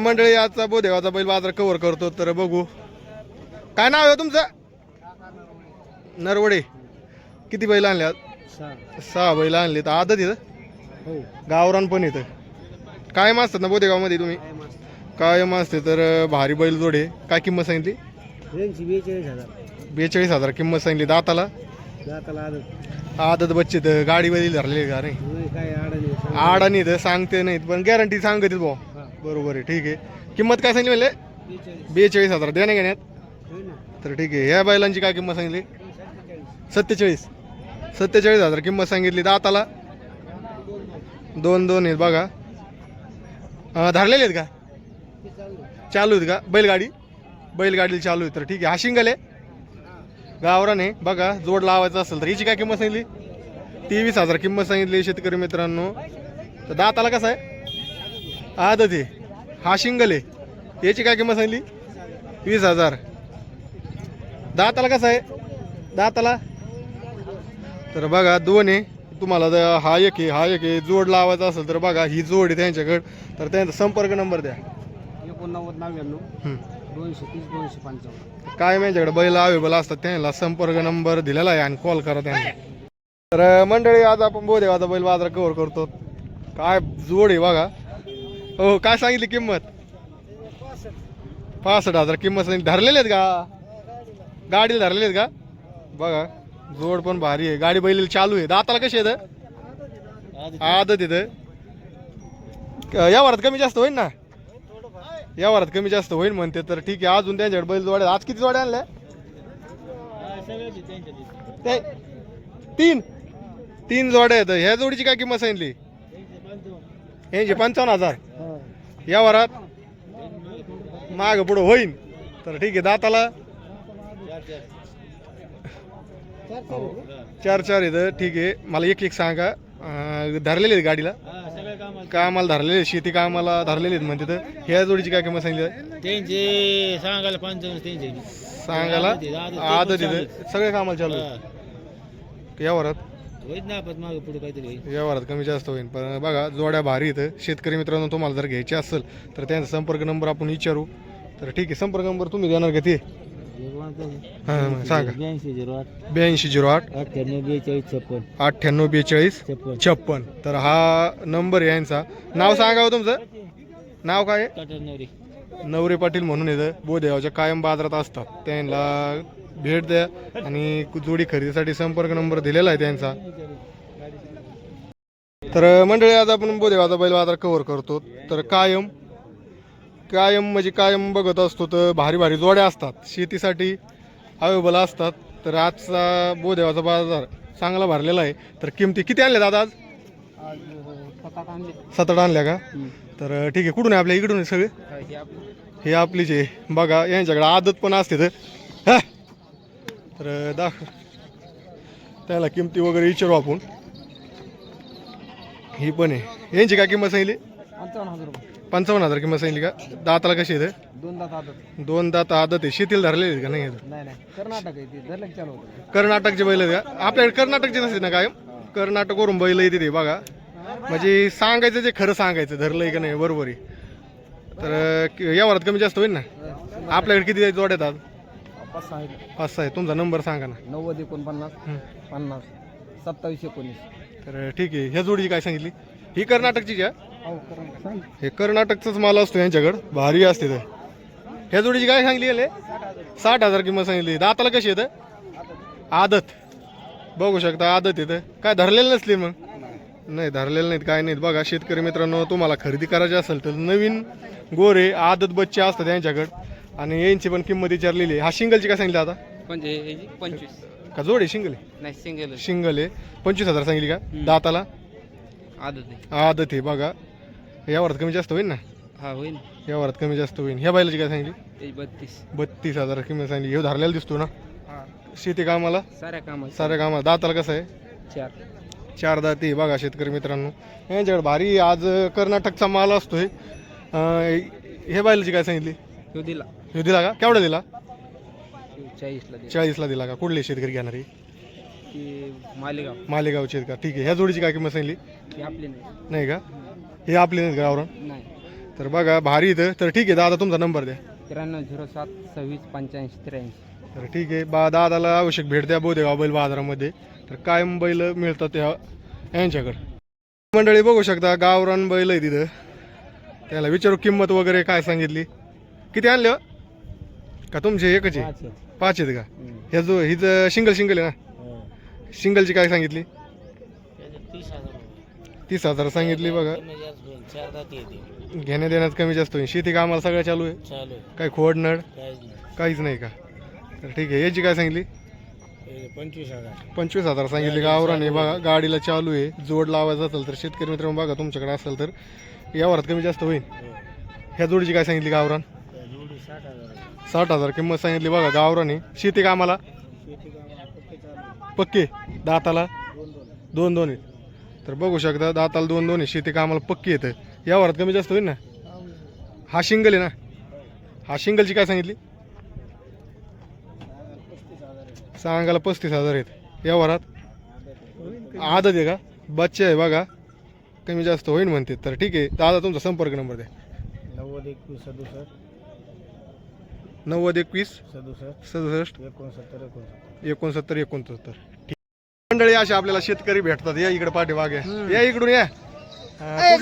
मंडळी आजचा बोदेगावचा बैल बाजार कव्हर करतो तर बघू. काय नाव आहे हो तुमचं? नरवडे. किती बैल आणले आज सहा बैल आणले तर आदत इथं? गावरान पण इथं. कायम असतात ना बोदेगावमध्ये तुम्ही? कायम असते तर भारी बैल जोडे. काय किंमत सांगितली? बेचाळीस हजार. किंमत सांगितली. दाताला? दाताला आदत. बच्चे तर गाडी बैल धरलेली का नाही. तर सांगते नाहीत पण गॅरंटी सांगते भाऊ. बरोबर आहे ठीक आहे. किंमत काय सांगली म्हणले? बेचाळीस हजार. देण्या घेण्यात. तर ठीक आहे ह्या बैलांची काय किंमत सांगितली सत्तेचाळीस. सत्तेचाळीस हजार किंमत सांगितली. दाताला? दोन दोन आहेत बघा. धरलेले आहेत का? चालू आहेत का? बैलगाडी? बैलगाडी चालू आहे तर ठीक आहे हा शिंगल आहे? गावराने बघा जोड लावायचा असेल तर हिची काय किंमत सांगितली तेवीस हजार किंमत सांगितली शेतकरी मित्रांनो. तर दाताला कसं आहे? आदत आहे. हा शिंगल आहे. याची काय किंमत सांगितली वीस हजार. दाताला कसं आहे? दाताला? तर बघा दोन आहे. तुम्हाला जर हा एक आहे हा एक आहे. जोड लावायचा असेल तर बघा ही जोड आहे त्यांच्याकडे. तर त्यांचा संपर्क नंबर द्या. एकोणनव्वद नव्याण्णव. दोनशे तीस दोनशे पंचावन्न. काय त्यांच्याकडे बैल अवेलेबल असतात त्यांना संपर्क नंबर दिलेला आहे आणि कॉल करा त्यांना. तर मंडळी आज आपण बोदेवाचा बैल बाजार कव्हर करतो. काय जोड आहे बघा. हो काय सांगितली किंमत? पासष्ट हजार. किंमत सांगितली. धरलेले आहेत का? गाडीला धरलेले आहेत का? बघा जोड पण भारी आहे. गाडी बैलीला चालू आहे. दाताला कशी येतं आदत येतं या वरात कमी जास्त होईल ना? या वरात कमी जास्त होईल म्हणते तर ठीक आहे. अजून त्यांच्याकडे बैल जोड्या आज किती जोड्या आणल्या? ते तीन. तीन जोड्या आहेत. ह्या जोडीची काय किंमत सांगितली? यांची पंचावन्न हजार. या वरात माग पुढं होईन. तर ठीक आहे दाताला चार चार येतं ठीक आहे. मला एक एक सांगा. धरलेले आहेत गाडीला? कामाला धरलेले शेती कामाला धरलेले आहेत म्हणते तर. ह्या जोडीची काय किंमत सांगितली? त्यांचे सांगायला पंचावन्न त्यांचे. सांगायला आदत येतं सगळे कामाला चालू आहे. या वरात. होईल ना आपण मागे पुढे काहीतरी होईल. या वरात कमी जास्त होईल पण बघा जोड्या भारी इथं शेतकरी मित्रांनो तुम्हाला जर घ्यायचे असेल तर त्यांचा संपर्क नंबर आपण विचारू. तर ठीक आहे संपर्क नंबर तुम्ही देणार का ते? हां सांगा. ब्याऐंशी झिरो आठ. ब्याऐंशी झिरो आठ. अठ्ठ्याण्णव बेचाळीस छप्पन. अठ्ठ्याण्णव बेचाळीस छप्पन. छप्पन. तर हा नंबर आहे यांचा. नाव सांगा हो तुमचं. नाव काय आहे? नवरे पाटील म्हणून येतं. बोदेगावच्या कायम बाजारात असतात. त्यांना भेट द्या आणि जोडी खरेदीसाठी संपर्क नंबर दिलेला आहे त्यांचा. तर मंडळी आज आपण बोदेवाचा बैल बाजार कव्हर करतो. तर कायम कायम म्हणजे कायम बघत असतो तर भारी भारी जोड्या असतात. शेतीसाठी अवेलेबल असतात. तर आजचा बोदेवाचा बाजार चांगला भरलेला आहे. तर किमती किती आणल्या दादा आज? आज सात आठ आणल्या का? तर ठीक आहे. कुठून आहे आपल्या? इकडून सगळे? हे आपलीच आहे. बघा यांच्याकडे आदत पण असते तर. हा. तर दाख त्याला किमती वगैरे विचारू आपण. ही पण आहे. यांची काय किंमत सांगितली? पंचावन्न हजार रुपये. पंचावन्न हजार किंमत सांगितली का? दाताला कशी आहे दोन दात आदत. दोन दात आदत आहे. शेतील धरलेली आहेत का नाही आहेत? नाही नाही. कर्नाटक आहे ते. धरलं चालू होतं. कर्नाटकचे बैल आहेत का? आपल्याकडे कर्नाटकचे नसते ना कायम? कर्नाटकवरून बैल येते ते बघा. म्हणजे सांगायचं जे खरं सांगायचं धरलंय का नाही बरोबर आहे. तर क- या वरात कमी जास्त होईल ना? आपल्याकडे किती जोड्यात आज पाच सहा आहेत. पाच सहा आहे तुमचा नंबर सांगा ना. नव्वद एकोणपन्नास. पन्नास सत्तावीस एकोणीस. तर ठीक आहे. ह्या जोडीची काय सांगितली? ही कर्नाटकची का हो हे कर्नाटकचाच माल असतो यांच्याकडं. भारी असते तर ह्या जोडीची काय सांगली याले? साठ हजार किंमत सांगितली. दाताला कशी येतं आदत. बघू शकता आदत येतं काय धरलेलं नसली मग? नाही धरलेलं नाहीत काय नाहीत. बघा शेतकरी मित्रांनो तुम्हाला खरेदी करायची असेल तर नवीन गोरे आदत बच्चे असतात यांच्याकडं. आणि यांची पण किंमत विचारलेली आहे. हा शिंगलची काय सांगितली आता? म्हणजे पंचवीस. का जोड आहे शिंगल आहे? नाही सिंगल शिंगल आहे. पंचवीस हजार सांगितली का? दाताला? आदत आहे. आदत आहे बघा. या वरात कमी जास्त होईल ना? हा होईल. या वरात कमी जास्त होईल. ह्या बैलाची काय सांगितली? ते बत्तीस. बत्तीस हजार किंमत सांगितली. हे धरलेला दिसतो ना? हा. शेती कामाला? साऱ्या कामात साऱ्या कामाला. दाताला कसं आहे? चार. चार दाती बघा शेतकरी मित्रांनो. यांच्याकडे भारी आज कर्नाटकचा माल असतोय. अं, हे बैलाची काय सांगितली? तो दिला. हे दिला का? केवढा दिला? चाळीसला दिला. चाळीसला दिला का? कुठले शेतकरी घेणारी? ती मालेगाव. मालेगावचे आहेत का? ठीक आहे. ह्या जोडीची काय किंमत ती आपली नाही. नाही का? हे आपले नाहीत का आवरण नाही. तर बघा भारी इथं. तर ठीक आहे दादा तुमचा नंबर द्या. त्र्याण्णव झिरो सात सव्वीस पंच्याऐंशी त्र्याऐंशी. तर ठीक आहे. बा दादाला आवश्यक भेट द्या बोदेगाव बैल बाजारामध्ये. तर कायम बैल मिळतात या यांच्याकडे? मंडळी बघू शकता गावरान बैल आहे तिथं. त्याला विचारू किंमत वगैरे काय सांगितली? किती आणले हो? का तुमचे एकच आहे? पाच आहेत. का? ह्या जो हिच सिंगल सिंगल आहे ना? सिंगलची काय सांगितली? तीस हजार सांगितली बघा. घेण्या देण्यात कमी जास्त होईल. शेती कामाला सगळं चालू आहे? चालू आहे. काय खोड नड काहीच नाही. का? तर ठीक आहे. याची काय सांगितली? हे पंचवीस हजार. पंचवीस हजार सांगितले गावरान आहे बघा गाडीला चालू आहे. जोड लावायचं असेल तर शेतकरी मित्र बघा तुमच्याकडे असेल तर यावरात कमी जास्त होईल. ह्या जोडीची काय सांगितली गावरान जोडी साठ हजार. आहे. साठ हजार किंमत सांगितली बघा गावराने. शेती कामाला? पक्के? दाताला? दोन दोन तर बघू शकता दाताला दोन दोन शेती कामाला पक्की येतं यावरात कमी जास्त होईल ना? हा शिंगल आहे ना? हा शिंगलची काय सांगितली? सांगायला पस्तीस हजार आहेत. यावरात आदत आहे का? बच्चे आहे बघा. कमी जास्त होईल म्हणते. तर ठीक आहे. दादा तुमचा संपर्क नंबर द्या. नव्वद एकवीस सदुसष्ट. नव्वद एकवीस सदुसष्ट सदुसष्ट एकोणसत्तर एकोणसत्तर. एकोणसत्तर एकोणसत्तर. ठीक. मंडळी असे आपल्याला शेतकरी भेटतात. या इकडे पाठीमागे. या इकडून या. हा, हे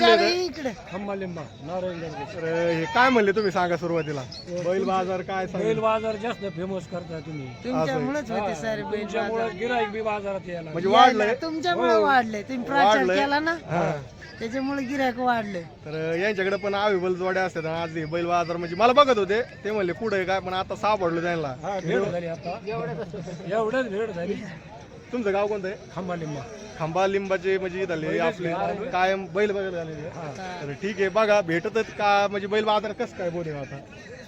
काय म्हणले तुम्ही सांगा सुरुवातीला? बैल बाजार काय सांगितलं? बाजार जास्त फेमस करता तुम्ही. तुमच्यामुळेच होते सर बैल बाजार. गिराईक बी बाजारात यायला म्हणजे वाढलंय? तुमच्यामुळे वाढले तुम्ही प्रचार वाढलंय. केला ना? हा. त्याच्यामुळे गिरायक वाढले तर यांच्याकडे पण अवेलेबल जोड्या असतात आज हे बैल बाजार म्हणजे मला बघत होते. ते म्हणले कुठे काय? पण आता सापडलो त्यांना. भेट झाली आता. एवढंच भेट झाली. तुमचं गाव कोणतं आहे? खंबालिंबा. खांबा लिंबाचे म्हणजे इथले आपले कायम बैल बघायला आलेले तर ठीक आहे बघा भेटतच का म्हणजे बैल बाजार कसं काय बोलले आता?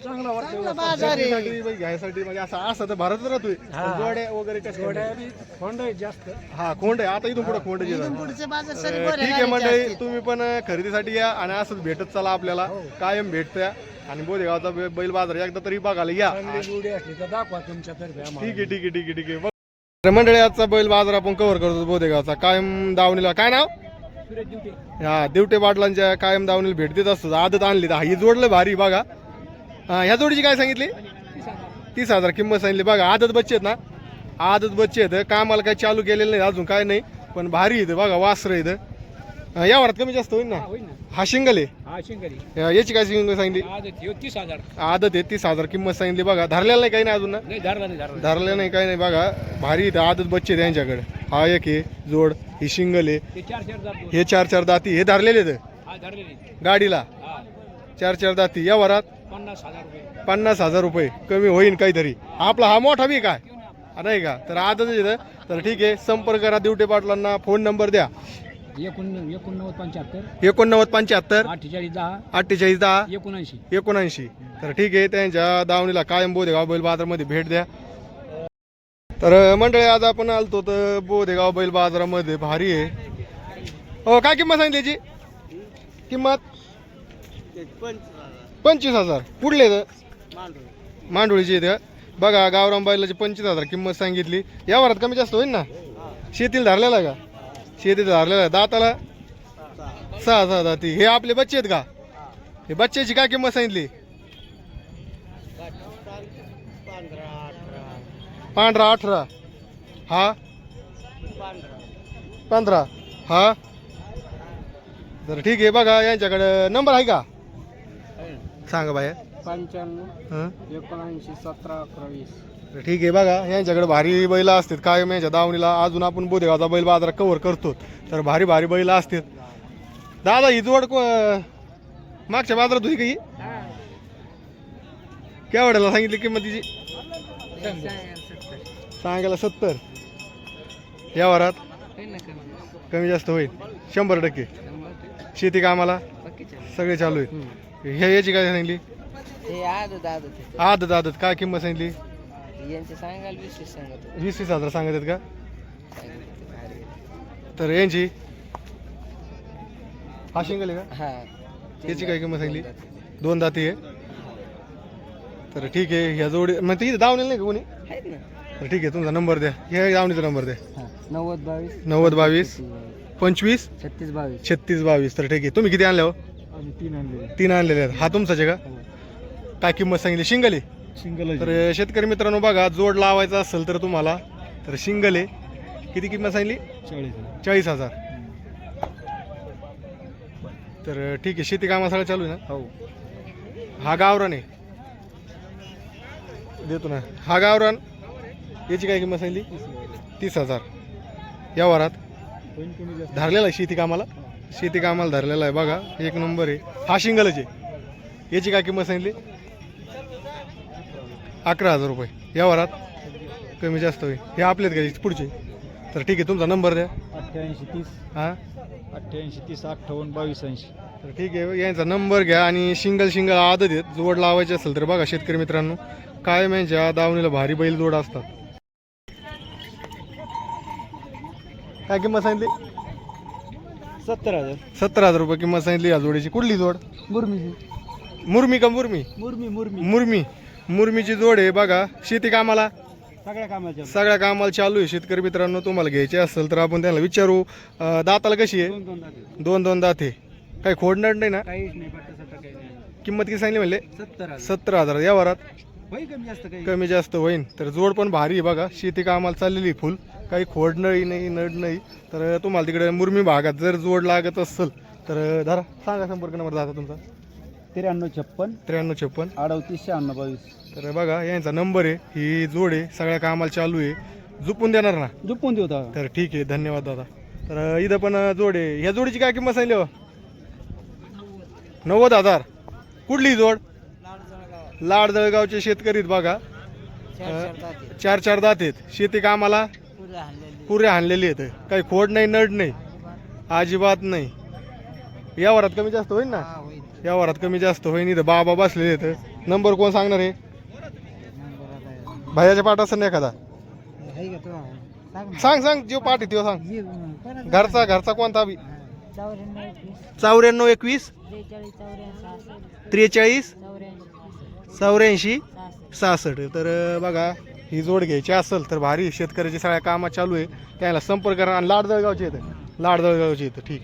चांगला वाटतं चांगला बाजार आहे. बैल घ्यायसाठी म्हणजे असं असं तर भारत राहतोय. पण जोड्या वगैरे कसं खोंड आहेत जास्त. हा खोंड आहे. आता इथून पुढे खोंड इथून पुढचे बाजार सरी तर बरे ठीक आहे मंडळी तुम्ही पण खरेदीसाठी या आणि असंच भेटत चला आपल्याला. कायम भेटत्या. आणि बोदेगावचा बै- बैल बाजार एकदा तरी बघायला या. चांगली जोडी असली तर दाखवा तुमच्यातर्फे आम्हाला. ठीक आहे ठीक आहे ठीक आहे ठीक आहे. तर मंडळी आजचा बैल बाजार आपण कव्हर करतो बोदेगावचा. कायम दावणीला काय नाव? हा दिवटे पाटलांच्या कायम दावणीला भेट देत असतो. आदत आणली. ही जोडलं भारी बघा. हा, ह्या जोडीची काय सांगितली? तीस हजार किंमत सांगितली. बघा आदत बच्चे आहेत ना? आदत बच्चे आहेत. कामाला काही चालू केलेलं नाही अजून काय नाही. पण भारी इथं बघा वासर इथं या वरात कमी जास्त होईल ना? होईल ना. हा शिंगल आहे? हा शिंगरी याची काय किंमत सांगितली? तीस हजार. आदत आहे तीस हजार किंमत सांगितली बघा. धरलेला नाही काही नाही अजून ना? नाही धरला नाही धरला धरलं नाही काही नाही बघा. भारी इथं आदत बच्चे आहेत यांच्याकडे. हा एक आहे जोड ही शिंगल आहे. ते चार चार जातो हे चार चार दाती. हे धरलेले आहेत? हा धरलेली गाडीला? हा. चार चार दाती. या वरात? पन्नास हजार रुपये. पन्नास हजार रुपये. कमी होईल काहीतरी. आपला हा मोठा बी काय? हा, नाही का? तर आदत तर ठीक आहे संपर्क करा दिवटे पाटलांना. फोन नंबर द्या. एकूण एकोणनव्वद पंच्याहत्तर. एकोणनव्वद पंच्याहत्तर. अठ्ठेचाळीस दहा. अठ्ठेचाळीस दहा. एकोणऐंशी. एकोणऐंशी. तर ठीक आहे त्यांच्या दावणीला कायम बोदेगाव बैल बाजारामध्ये भेट द्या. तर मंडळी आज आपण आलतो तर बोदेगाव बैल बाजारामध्ये भारी आहे. हो काय किंमत सांगितली याची? किंमत? पंचवीस हजार. कुठले तर मांडोळीची इथे बघा गावराम बैलाची पंचवीस हजार किंमत सांगितली. या वरात कमी जास्त होईल ना? शेतीला धरलेला आहे का? शेतीला धरलेला आहे. दाताला? सहा सहा दाती. हे आपले बच्चे आहेत का? हे बच्च्याची काय किंमत सांगितली? पांढरा अठरा. हा? पंधरा. हा? तर ठीक आहे बघा यांच्याकडे नंबर आहे का? सांगा बाहेर पंच्याण्णव हं? एकोणऐंशी सतरा अकरा वीस. तर ठीक आहे बघा यांच्याकडे भारी बैल असतात. कायम यांच्या दावणीला अजून आपण बोदेगावचा बैल बाजार कव्हर करतो. तर भारी भारी बैल असतात. दादा ही जोड को- मागच्या बाजारात होती का ही? केवढ्याला सांगितली किंमत तिची? सांगायला सत्तर. या वरात? कमी जास्त होईल. शंभर टक्के. शेती कामाला? सगळे चालू आहे ह्या याची काय सांगितली हे आदत आदत. आदत आदत. काय किंमत सांगितली यांचे सांगाल विशेष सांगत वीस वीस हजार सांगत आहेत का? तर यांची? हा शिंगल आहे का? हा. याची काय किंमत सांगितली दोन दाती आहे. तर ठीक आहे ह्या जोडी मग तिथे दावणीला नाही का कोणी? आहेत ना. तर ठीक आहे तुमचा नंबर द्या. ह्या दावणीचा नंबर द्या. नव्वद बावीस. नव्वद बावीस. पंचवीस. छत्तीस बावीस. छत्तीस बावीस. तर ठीक आहे. तुम्ही किती आणल्या हो? आम्ही तीन आणले तीन आणलेले आहेत. हा तुमचाच आहे का? काय किंमत सांगितली? शिंगल आहे? सिंगल तर शेतकरी मित्रांनो बघा जोड लावायचा असेल तर तुम्हाला तर शिंगल आहे. किती किंमत सांगितली? चाळीस चाळीस हजार. तर ठीक आहे शेती कामा सगळं चालू आहे ना? हो. हा गावरान आहे. देतो ना. हा गावरान याची काय किंमत सांगितली? तीस हजार. या वरात. धरलेला आहे शेती कामाला? शेती कामाला धरलेला आहे. बघा एक नंबर आहे. हा शिंगलच आहे. याची काय किंमत सांगितली? अकरा हजार रुपये. या वरात कमी जास्त होईल. हे आपलेच का पुढचे. तर ठीक आहे तुमचा नंबर द्या. अठ्ठ्याऐंशी तीस. हां? अठ्ठ्याऐंशी तीस अठ्ठावन्न बावीस ऐंशी. तर ठीक आहे यांचा नंबर घ्या आणि सिंगल सिंगल आदत आहेत. जोड लावायची असेल तर बघा शेतकरी मित्रांनो. काय यांच्या दावणीला भारी बैल जोड असतात. काय किंमत सांगितली? सत्तर हजार. सत्तर हजार रुपये किंमत सांगितली या जोडीची. कुठली जोड? मुरमी मुरमी का मुरमी? मुरमी मुरमी. मुरमी. मुरमीची जोड आहे बघा. शेती कामाला? सगळ्या कामाच्या सगळ्या कामाला चालू आहे. शेतकरी मित्रांनो तुम्हाला घ्यायचे असेल तर आपण त्यांना विचारू. अं, दाताला कशी आहे? दोन दोन दात आहे. काही खोडणार नाही ना? काहीच नाही किंमत किती सांगली म्हणले? सत्तर हजार. सत्तर हजार. या वरात? कमी जास्त काही. कमी जास्त होईन. तर जोड पण भारी आहे बघा. शेती कामाला चाललेली आहे फुल. काही खोड नळी नाही नड नाही. तर तुम्हाला तिकडे मुरमी भागात जर जोड लागत असेल तर धरा. सांगा संपर्क नंबर दादा तुमचा. त्र्याण्णव छप्पन. त्र्याण्णव छप्पन. अडतीस शहाण्णव बावीस तर बघा यांचा नंबर आहे ही जोड आहे सगळ्या कामाला चालू आहे. झुपून देणार ना? झुपून देऊ आता तर ठीक आहे धन्यवाद दादा. तर इथं पण जोड आहे. ह्या जोडीची काय किंमत सांगली हो? नव्वद हजार. कुठली जोड? लाड जळगावचे शेतकरी आहेत बघा. चार चार दात आहेत. शेती कामाला पुरे हाणलेली आहेत. काही खोड नाही नड नाही. अजिबात नाही. या वरात कमी जास्त होईल ना? या वरात कमी जास्त होईल इथं. बाबा बसलेले आहेत नंबर कोण सांगणार आहे भैयाच्या पाठ असेल ना एखादा? सांग सांग. जो पाठ आहे तो सांग. घरचा घरचा कोणता बी? चौऱ्याण्णव एकवीस. त्रेचाळीस. चौऱ्याऐंशी. सहासष्ट. तर बघा ही जोड घ्यायची असेल तर भारी. शेतकऱ्याची सगळ्या कामं चालू आहे. त्याला संपर्क करा. आणि लाडजळगावचे येतं लाडजळगावचे येतं ठीक.